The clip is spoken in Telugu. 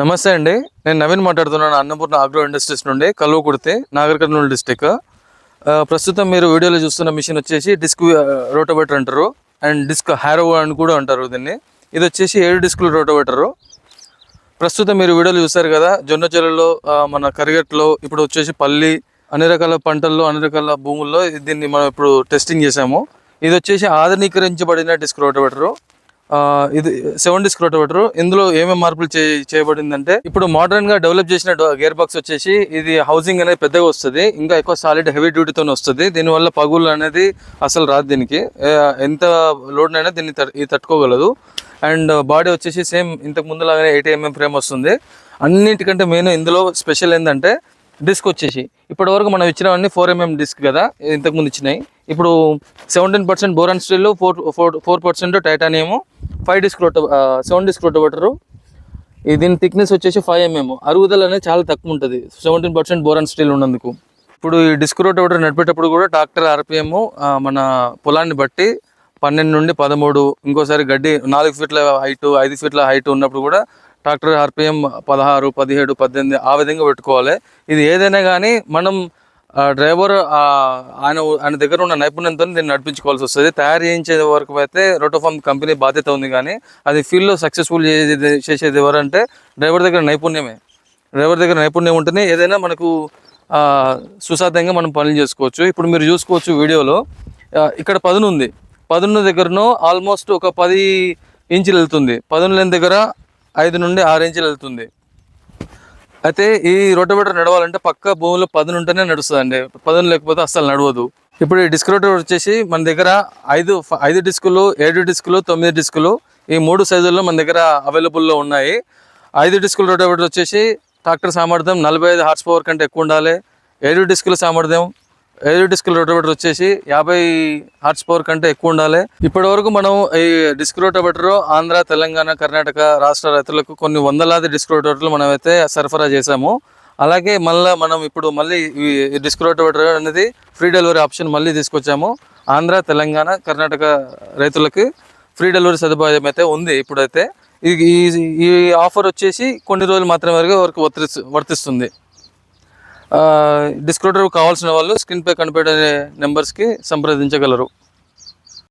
నమస్తే అండి. నేను నవీన్ మాట్లాడుతున్నాను అన్నపూర్ణ ఆగ్రో ఇండస్ట్రీస్ నుండి కల్వకుర్తి నాగర్ కర్నూలు డిస్టిక్. ప్రస్తుతం మీరు వీడియోలో చూస్తున్న మిషన్ వచ్చేసి డిస్క్ రోటోవేటర్ అంటారు. అండ్ డిస్క్ హ్యారో అని కూడా అంటారు దీన్ని. ఇది వచ్చేసి ఏడు డిస్క్లు రోటోవేటరు. ప్రస్తుతం మీరు వీడియోలు చూస్తారు కదా జొన్న చెరువులో మన కరిగట్లో ఇప్పుడు వచ్చేసి పల్లి అన్ని రకాల పంటల్లో అన్ని రకాల భూముల్లో దీన్ని మనం ఇప్పుడు టెస్టింగ్ చేసాము ఇది వచ్చేసి ఆధునీకరించబడిన డిస్క్ రోటోవేటరు. ఇది సెవెన్ డిస్క్ రోటోవేటర్. ఇందులో ఏమేమి మార్పులు చేయబడిందంటే ఇప్పుడు మోడర్న్గా డెవలప్ చేసిన గేర్ బాక్స్ వచ్చేసి ఇది హౌసింగ్ అనేది పెద్దగా వస్తుంది. ఇంకా ఎక్కువ సాలిడ్ హెవీ డ్యూటీతో వస్తుంది. దీనివల్ల పగులు అనేది అసలు రాదు దీనికి. ఎంత లోడ్ అయినా దీన్ని తట్- ఇది తట్టుకోగలదు. అండ్ బాడీ వచ్చేసి సేమ్ ఇంతకు ముందు లాగానే ఎయిటీ ఎంఎం ఫ్రేమ్ వస్తుంది. అన్నిటికంటే మెయిన్ ఇందులో స్పెషల్ ఏంటంటే డిస్క్ వచ్చేసి. ఇప్పటి వరకు మనం ఇచ్చినవన్నీ ఫోర్ ఎంఎం డిస్క్ కదా ఇంతకుముందు ఇచ్చినాయి. ఇప్పుడు seventeen percent boron steel four four four percent titanium five disk roto seven disk rotavator దీని థిక్నెస్ వచ్చేసి ఫైవ్ ఎంఎం mm. అరుగుదల అనేది చాలా తక్కువ ఉంటుంది. సెవెంటీన్ పర్సెంట్ బోరాన్ స్టీల్ ఉన్నందుకు. ఇప్పుడు ఈ డిస్క్ రోటోవేటర్ నడిపేటప్పుడు కూడా ట్రాక్టర్ ఆర్పిఎం మన పొలాన్ని బట్టి పన్నెండు నుండి పదమూడు ఇంకోసారి గడ్డి నాలుగు ఫీట్ల హైట్ ఐదు ఫీట్ల హైట్ ఉన్నప్పుడు కూడా ట్రాక్టర్ ఆర్పిఎం పదహారు పదిహేడు పద్దెనిమిది ఆ విధంగా పెట్టుకోవాలి. ఇది ఏదైనా కానీ మనం డ్రైవర్ ఆయన ఆయన దగ్గర ఉన్న నైపుణ్యంతో దీన్ని నడిపించుకోవాల్సి వస్తుంది. తయారు చేయించే వరకు అయితే రోటోఫామ్ కంపెనీ బాధ్యత ఉంది కానీ అది ఫీల్డ్లో సక్సెస్ఫుల్ చేసేది చేసేది ఎవరంటే డ్రైవర్ దగ్గర నైపుణ్యమే. డ్రైవర్ దగ్గర నైపుణ్యం ఉంటేనే ఏదైనా మనకు సుసాధ్యంగా మనం పనులు చేసుకోవచ్చు. ఇప్పుడు మీరు చూసుకోవచ్చు వీడియోలో ఇక్కడ పదును ఉంది. పదును దగ్గరను ఆల్మోస్ట్ ఒక పది ఇంచులు వెళ్తుంది. పదును లేని దగ్గర ఐదు నుండి ఆరు ఇంచులు వెళ్తుంది. అయితే ఈ రోటోవేటర్ నడవాలంటే పక్క భూమిలో పదును ఉంటేనే నడుస్తుందండి. పదును లేకపోతే అస్సలు నడవదు. ఇప్పుడు ఈ డిస్క్ రోటోవేటర్ వచ్చేసి మన దగ్గర ఐదు ఐదు డిస్కులు ఏడు డిస్కులు తొమ్మిది డిస్కులు ఈ మూడు సైజుల్లో మన దగ్గర అవైలబుల్లో ఉన్నాయి. ఐదు డిస్కుల రోటోవేటర్ వచ్చేసి ట్రాక్టర్ సామర్థ్యం నలభై ఐదు హార్స్ పవర్ కంటే ఎక్కువ ఉండాలి. ఏడు డిస్కుల సామర్థ్యం ఏడు డిస్కుల రోటోవేటర్ వచ్చేసి యాభై హార్స్ పవర్ కంటే ఎక్కువ ఉండాలి. ఇప్పటి వరకు మనం ఈ డిస్క్ రోటోవేటర్ ఆంధ్ర తెలంగాణ కర్ణాటక రాష్ట్ర రైతులకు కొన్ని వందలాది డిస్క్ రోటోవేటర్లు మనం అయితే సరఫరా చేశాము. అలాగే మళ్ళీ మనం ఇప్పుడు మళ్ళీ ఈ డిస్క్ రోటోవేటర్ అనేది ఫ్రీ డెలివరీ ఆప్షన్ మళ్ళీ తీసుకొచ్చాము. ఆంధ్ర తెలంగాణ కర్ణాటక రైతులకి ఫ్రీ డెలివరీ సదుపాయం అయితే ఉంది ఇప్పుడైతే. ఈ ఈ- ఈ ఆఫర్ వచ్చేసి కొన్ని రోజులు మాత్రమే వరకు వరకు వర్తిస్తు వర్తిస్తుంది. డిస్క్రోటర్ కావాల్సిన వాళ్ళు స్క్రీన్ పై కనిపెట్టే నెంబర్స్కి సంప్రదించగలరు.